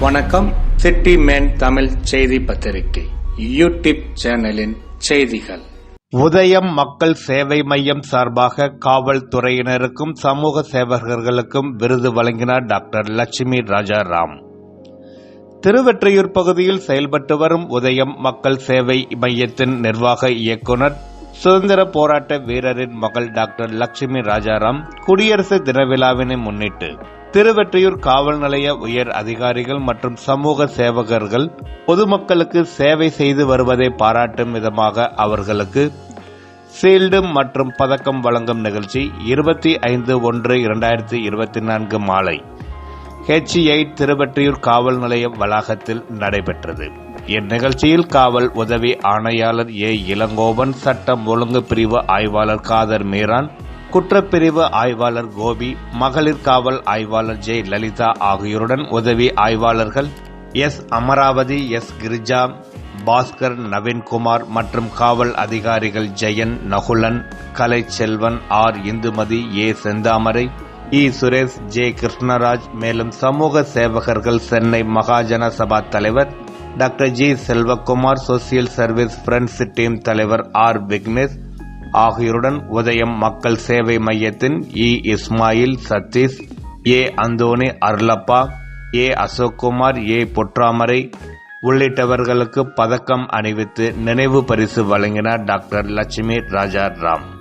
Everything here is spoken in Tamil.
வணக்கம். சிட்டி மேன் தமிழ் செய்தி பத்திரிகை. யூடியூப் சேனலின் செய்திகள். உதயம் மக்கள் சேவை மையம் சார்பாக காவல்துறையினருக்கும் சமூக சேவகர்களுக்கும் விருது வழங்கினார் டாக்டர் லட்சுமி ராஜாராம். திருவெற்றியூர் பகுதியில் செயல்பட்டு வரும் உதயம் மக்கள் சேவை மையத்தின் நிர்வாக இயக்குனர் சுதந்திர போராட்ட வீரரின் மகள் டாக்டர் லட்சுமி ராஜாராம் குடியரசு தின விழாவினை முன்னிட்டு திருவெற்றியூர் காவல் நிலைய உயர் அதிகாரிகள் மற்றும் சமூக சேவகர்கள் பொதுமக்களுக்கு சேவை செய்து வருவதை பாராட்டும் விதமாக அவர்களுக்கு சீல்டு மற்றும் பதக்கம் வழங்கும் நிகழ்ச்சி இருபத்தி ஐந்து ஒன்று இரண்டாயிரத்தி இருபத்தி நான்கு மாலை. ஹெச்ஐ திருவெற்றியூர் காவல் நிலைய வளாகத்தில் நடைபெற்றது. இந்நிகழ்ச்சியில் காவல் உதவி ஆணையாளர் ஏ. இளங்கோவன் சட்டம் ஒழுங்கு பிரிவு ஆய்வாளர் காதர் மீரான் குற்றப்பிரிவு ஆய்வாளர் கோபி மகளிர் காவல் ஆய்வாளர் ஜெய் லலிதா ஆகியோருடன் உதவி ஆய்வாளர்கள் எஸ். அமராவதி எஸ். கிரிஜா பாஸ்கர் நவீன்குமார் மற்றும் காவல் அதிகாரிகள் Jayan Nakulan Kalai Selvan R. Indumathi A. Senthamarai E. Suresh J. Krishnaraj மேலும் சமூக சேவகர்கள் சென்னை மகாஜன சபா தலைவர் doctor G. Selvakumar social service friends team தலைவர் ஆர். விக்னேஷ் ஆகியோருடன் உதயம் மக்கள் சேவை மையத்தின் E. Ismail Sathish A. Anthony Arlappa A. Ashokkumar A. Potramarai உள்ளிட்டவர்களுக்கு பதக்கம் அணிவித்து நினைவு பரிசு வழங்கினார் டாக்டர் லட்சுமி ராஜா ராம்